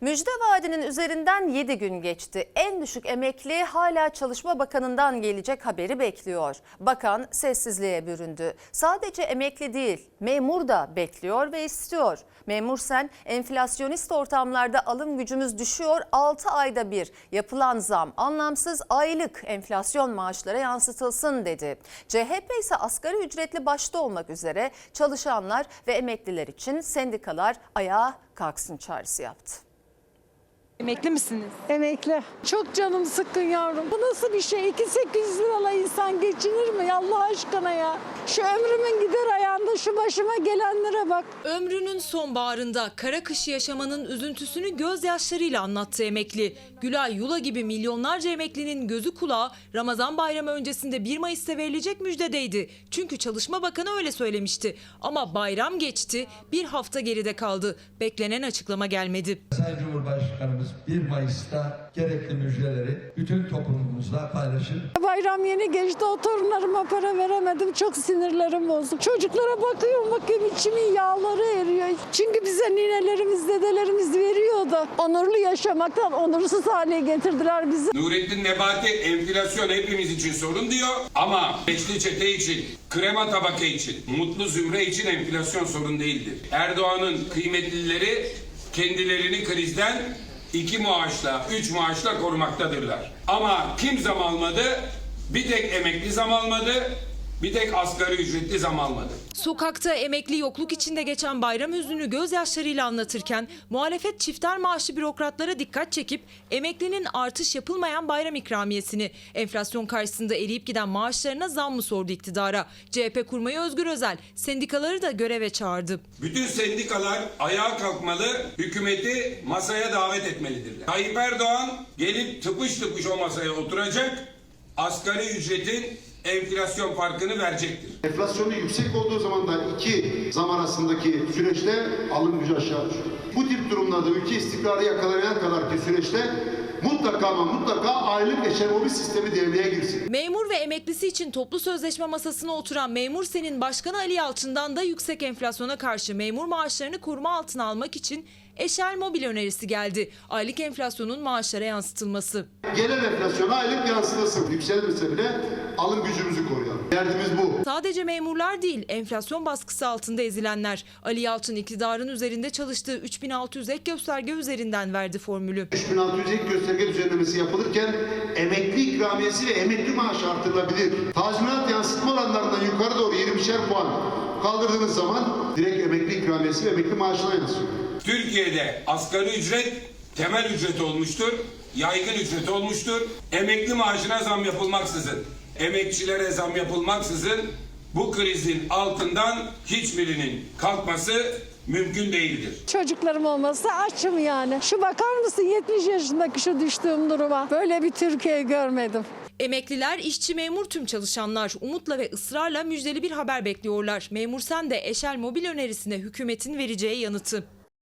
Müjde vaadinin üzerinden 7 gün geçti. En düşük emekli hala Çalışma Bakanı'ndan gelecek haberi bekliyor. Bakan sessizliğe büründü. Sadece emekli değil, memur da bekliyor ve istiyor. Memur sen enflasyonist ortamlarda alım gücümüz düşüyor. 6 ayda bir yapılan zam anlamsız aylık enflasyon maaşlara yansıtılsın dedi. CHP ise asgari ücretli başta olmak üzere çalışanlar ve emekliler için sendikalar ayağa kalksın çağrısı yaptı. Emekli misiniz? Emekli. Çok canım sıkkın yavrum. Bu nasıl bir şey? 2800 lirayla insan geçinir mi? Allah aşkına ya. Şu ömrümün gider ayağında şu başıma gelenlere bak. Ömrünün sonbaharında kara kış yaşamanın üzüntüsünü gözyaşlarıyla anlattı emekli. Gülay Yula gibi milyonlarca emeklinin gözü kulağı Ramazan bayramı öncesinde 1 Mayıs'ta verilecek müjdedeydi. Çünkü Çalışma Bakanı öyle söylemişti. Ama bayram geçti, bir hafta geride kaldı. Beklenen açıklama gelmedi. Sayın Cumhurbaşkanımız 1 Mayıs'ta gerekli müjdeleri bütün toplumumuzla paylaşır. Bayram yeni geçti. O torunlarıma para veremedim. Çok sinirlerim bozuk. Çocuklara bakıyorum bakıyorum içimin yağları eriyor. Çünkü bize ninelerimiz, dedelerimiz veriyordu. Onurlu yaşamaktan onursuz hale getirdiler bizi. Nurettin Nebati enflasyon hepimiz için sorun diyor ama beşli çete için, krema tabaka için, mutlu zümre için enflasyon sorun değildir. Erdoğan'ın kıymetlileri kendilerini krizden iki maaşla, üç maaşla korumaktadırlar. Ama kim zam almadı? Bir tek emekli zam almadı, bir tek asgari ücretli zam almadı. Sokakta emekli yokluk içinde geçen bayram hüznünü gözyaşlarıyla anlatırken muhalefet çifter maaşlı bürokratlara dikkat çekip emeklinin artış yapılmayan bayram ikramiyesini enflasyon karşısında eriyip giden maaşlarına zam mı sordu iktidara. CHP kurmayı Özgür Özel sendikaları da göreve çağırdı. Bütün sendikalar ayağa kalkmalı, hükümeti masaya davet etmelidirler. Tayyip Erdoğan gelip tıpış tıpış o masaya oturacak, asgari ücretin enflasyon farkını verecektir. Enflasyonun yüksek olduğu zaman da iki zam arasındaki süreçte alım gücü aşağı düşüyor. Bu tip durumlarda ülke istikrarı yakalayan kadar ki süreçte mutlaka ama mutlaka aylık eşemobil sistemi devreye girsin. Memur ve emeklisi için toplu sözleşme masasına oturan Memur Sen'in Başkanı Ali Yalçın'dan da yüksek enflasyona karşı memur maaşlarını koruma altına almak için Eşel Mobil önerisi geldi. Aylık enflasyonun maaşlara yansıtılması. Gelen enflasyon aylık yansıtasın. Yükselirse bile alım gücümüzü koruyalım. Derdimiz bu. Sadece memurlar değil, enflasyon baskısı altında ezilenler. Ali Yalçın iktidarın üzerinde çalıştığı 3600 ek gösterge üzerinden verdi formülü. 3600 ek gösterge düzenlemesi yapılırken emekli ikramiyesi ve emekli maaşı artırılabilir. Tazminat yansıtma oranlarından yukarı doğru 20'şer puan kaldırdığınız zaman direkt emekli ikramiyesi ve emekli maaşına yansıyor. Türkiye'de asgari ücret temel ücret olmuştur, yaygın ücret olmuştur. Emekli maaşına zam yapılmaksızın, emekçilere zam yapılmaksızın bu krizin altından hiçbirinin kalkması mümkün değildir. Çocuklarım olmasa açım yani. Şu bakar mısın 70 yaşındaki şu düştüğüm duruma. Böyle bir Türkiye görmedim. Emekliler, işçi, memur tüm çalışanlar umutla ve ısrarla müjdeli bir haber bekliyorlar. Memur Sen de Eşel Mobil önerisine hükümetin vereceği yanıtı.